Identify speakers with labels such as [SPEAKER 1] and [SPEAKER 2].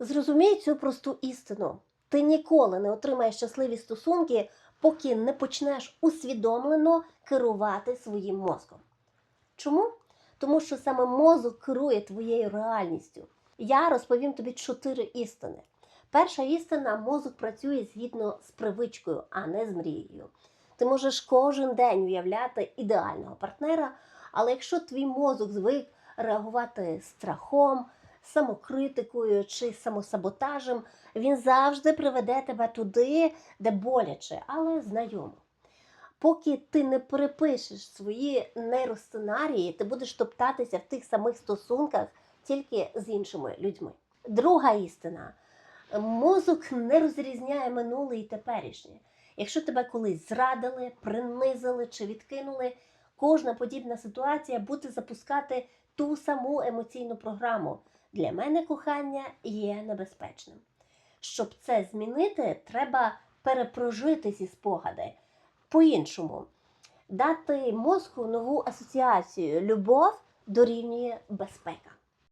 [SPEAKER 1] Зрозумій цю просту істину. Ти ніколи не отримаєш щасливі стосунки, поки не почнеш усвідомлено керувати своїм мозком. Чому? Тому що саме мозок керує твоєю реальністю. Я розповім тобі чотири істини. Перша істина мозок працює згідно з привичкою, а не з мрією. Ти можеш кожен день уявляти ідеального партнера, але якщо твій мозок звик реагувати страхом, самокритикою чи самосаботажем, він завжди приведе тебе туди, де боляче, але знайомо. Поки ти не перепишеш свої нейросценарії, ти будеш топтатися в тих самих стосунках тільки з іншими людьми. Друга істина: мозок не розрізняє минуле і теперішнє. Якщо тебе колись зрадили, принизили чи відкинули, кожна подібна ситуація буде запускати ту саму емоційну програму. Для мене кохання є небезпечним. Щоб це змінити, треба перепрожити ці спогади по-іншому. Дати мозку нову асоціацію. Любов дорівнює безпека.